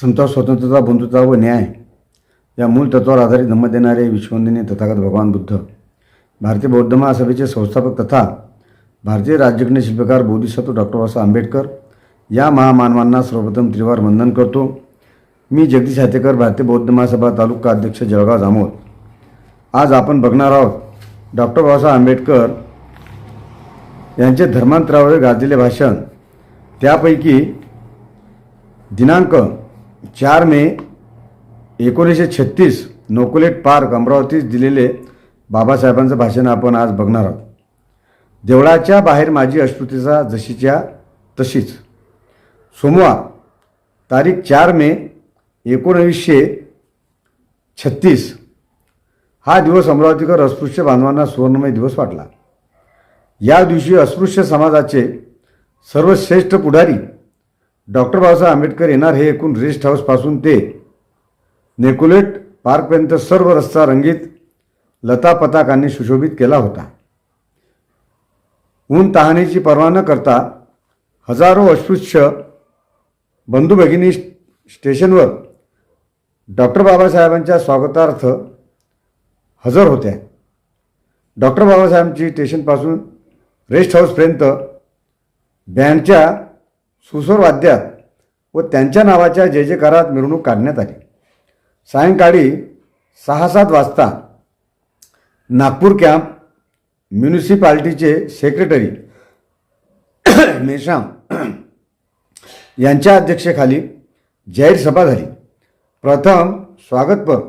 समता स्वतंत्रता बंधुता व न्याय या मूळ तत्वावर आधारित धम्म देणारे विश्ववंदिनी तथागत भगवान बुद्ध भारतीय बौद्ध महासभेचे संस्थापक तथा भारतीय राज्यघटने शिल्पकार बोधिसत्व डॉक्टर बाबासाहेब आंबेडकर या महामानवांना सर्वप्रथम त्रिवार वंदन करतो. मी जगदीश हातेकर भारतीय बौद्ध महासभा तालुका अध्यक्ष जळगाव जामोद. आज आपण बघणार आहोत डॉक्टर बाबासाहेब आंबेडकर यांचे धर्मांतरावर गाजलेले भाषण. त्यापैकी दिनांक चार मे एकोणीसशे छत्तीस नोकोलेट पार्क अमरावतीस दिलेले बाबासाहेबांचं भाषण आपण आज बघणार आहोत. देवळाच्या बाहेर माझी अस्पृश्यता जशीच्या तशीच. सोमवार तारीख चार मे एकोणवीसशे छत्तीस. हा दिवस अमरावतीकर अस्पृश्य बांधवांना सुवर्णमय दिवस वाटला. या दिवशी अस्पृश्य समाजाचे सर्वश्रेष्ठ पुढारी डॉक्टर बाबासाहेब आंबेडकर येणार हे एकूण रेस्ट हाऊसपासून ते नेकुलेट पार्कपर्यंत सर्व रस्ता रंगीत लता पताकांनी सुशोभित केला होता. ऊन तहानीची पर्वा न करता हजारो अस्पृश्य बंधू भगिनी स्टेशनवर डॉक्टर बाबासाहेबांच्या स्वागतार्थ हजर होत्या. डॉक्टर बाबासाहेबांची स्टेशनपासून रेस्ट हाऊसपर्यंत बँडच्या सुसोर वाद्यात व त्यांच्या नावाच्या जय जयकारात मिरवणूक काढण्यात आली. सायंकाळी सहा सात वाजता नागपूर कॅम्प म्युनिसिपाल्टीचे सेक्रेटरी मेश्राम यांच्या अध्यक्षेखाली जाहीर सभा झाली. प्रथम स्वागतपर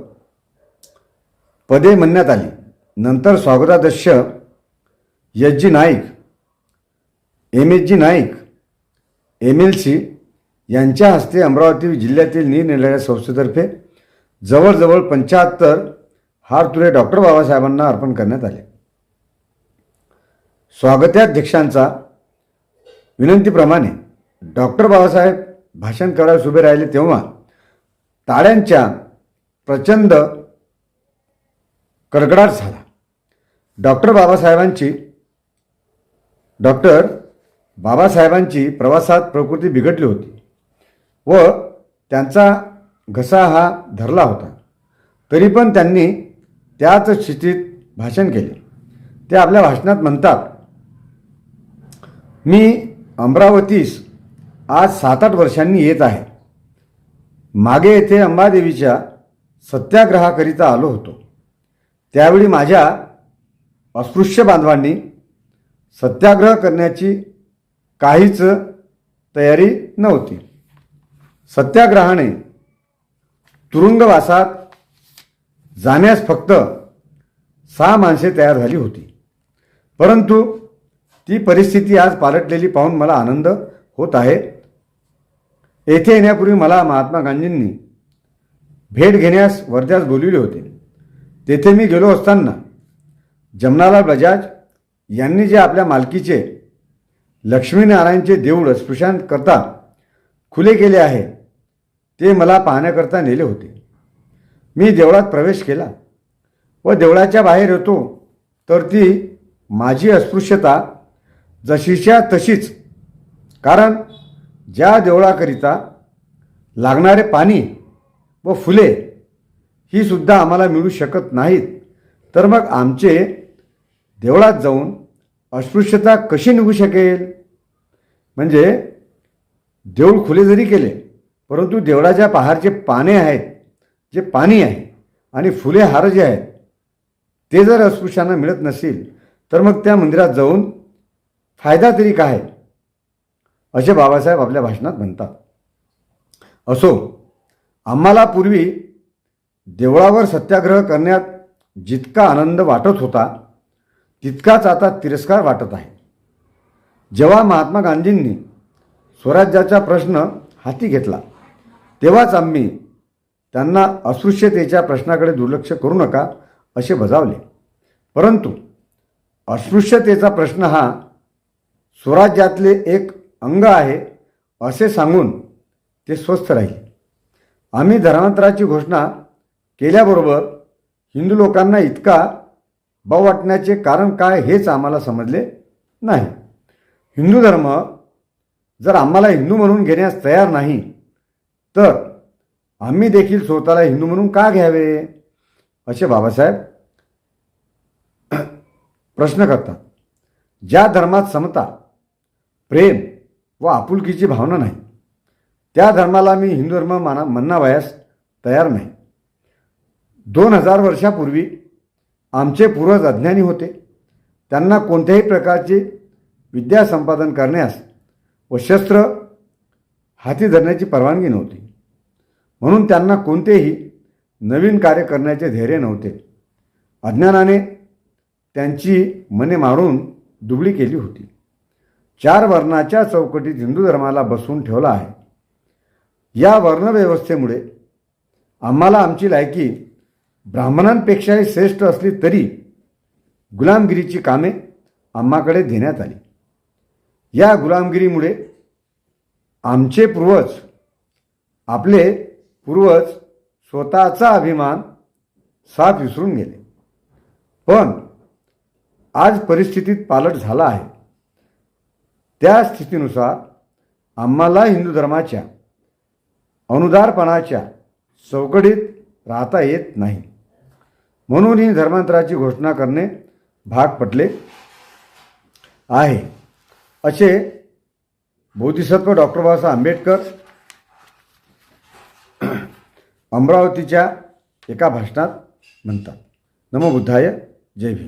पदे म्हणण्यात आली. नंतर स्वागताध्यक्ष S G Naik M S G Naik M L C यांच्या हस्ते अमरावती जिल्ह्यातील निरनिराळ्या संस्थेतर्फे जवळजवळ पंच्याहत्तर हारतुरे डॉक्टर बाबासाहेबांना अर्पण करण्यात आले. स्वागताध्यक्षांचा विनंतीप्रमाणे डॉक्टर बाबासाहेब भाषण करायला उभे राहिले तेव्हा टाळ्यांच्या प्रचंड कडकडाट झाला. डॉक्टर बाबासाहेबांची डॉक्टर बाबासाहेबांची प्रवासात प्रकृती बिघडली होती व त्यांचा घसा हा धरला होता. तरी पण त्यांनी त्याच स्थितीत भाषण केले. ते आपल्या भाषणात म्हणतात मी अमरावतीस आज सात आठ वर्षांनी येत आहे. मागे येथे अंबादेवीच्या सत्याग्रहाकरिता आलो होतो. त्यावेळी माझ्या अस्पृश्य बांधवांनी सत्याग्रह करण्याची काहीच तयारी नव्हती. सत्याग्रहाने तुरुंगवासात जाण्यास फक्त सहा माणसे तयार झाली होती. परंतु ती परिस्थिती आज पालटलेली पाहून मला आनंद होत आहे. येथे येण्यापूर्वी मला महात्मा गांधींनी भेट घेण्यास वर्ध्यास बोलविले होते. तेथे मी गेलो असताना जमनालाल बजाज यांनी जे आपल्या मालकीचे लक्ष्मीनारायणचे देऊळ स्पृशांकरता खुले केले आहे. ते मला पाहण्याकरता नेले होते. मी देवळात प्रवेश केला व देवळाच्या बाहेर येतो तर ती माझी अस्पृश्यता जशीच्या तशीच. कारण ज्या देवळाकरिता लागणारे पाणी व फुले ही सुद्धा आम्हाला मिळू शकत नाहीत तर मग आमचे देवळात जाऊन अस्पृश्यता कशी निघू शकेल? म्हणजे देऊळ खुले जरी केले परंतु देवळाच्या पहारचे पाने आहेत जे पाणी आहे आणि फुले हार जे आहेत ते जर अस्पृश्यांना मिळत नसेल तर मग त्या मंदिरात जाऊन फायदा तरी काय? असे बाबासाहेब आपल्या भाषणात म्हणतात. असो आम्हाला पूर्वी देवळावर सत्याग्रह करण्यात जितका आनंद वाटत होता तितकाच आता तिरस्कार वाटत आहे. जेव्हा महात्मा गांधींनी स्वराज्याचा प्रश्न हाती घेतला तेव्हाच आम्ही त्यांना अस्पृश्यतेच्या प्रश्नाकडे दुर्लक्ष करू नका असे बजावले. परंतु अस्पृश्यतेचा प्रश्न हा स्वराज्यातले एक अंग आहे असे सांगून ते स्वस्थ राहील. आम्ही धर्मांतराची घोषणा केल्याबरोबर हिंदू लोकांना इतका भाव वाटण्याचे कारण काय हेच आम्हाला समजले नाही. हिंदू धर्म जर आम्हाला हिंदू म्हणून घेण्यास तयार नाही तर आम्ही देखील स्वतःला हिंदू म्हणून का घ्यावे? असे बाबासाहेब प्रश्न करतात. ज्या धर्मात समता प्रेम व आपुलकीची भावना नाही त्या धर्माला मी हिंदू धर्म माना म्हणणावयास तयार नाही. दोन हजार वर्षापूर्वी आमचे पूर्वज अज्ञानी होते. त्यांना कोणत्याही प्रकारचे विद्या संपादन करण्यास व शस्त्र हाती धरण्याची परवानगी नव्हती. म्हणून त्यांना कोणतेही नवीन कार्य करण्याचे धैर्य नव्हते. अज्ञानाने त्यांची मने मारून दुबळी केली होती. चार वर्णाच्या चौकटीत हिंदू धर्माला बसवून ठेवला आहे. या वर्णव्यवस्थेमुळे आम्हाला आमची लायकी ब्राह्मणांपेक्षाही श्रेष्ठ असली तरी गुलामगिरीची कामे आम्हाकडे देण्यात आली. या गुलामगिरीमुळे आमचे पूर्वज आपले पूर्वज स्वतःचा अभिमान साथ विसरून गेले. पण आज परिस्थितीत पालट झाला आहे. त्या स्थितीनुसार आम्हाला हिंदू धर्माच्या अनुदारपणाच्या चौकडीत राहता येत नाही. म्हणून ही धर्मांतराची घोषणा करणे भाग पटले आहे. असे बोधिसत्व डॉक्टर बाबासाहेब आंबेडकर अमरावतीच्या एका भाषणात म्हणतात. नमो बुद्धाय जय भीम.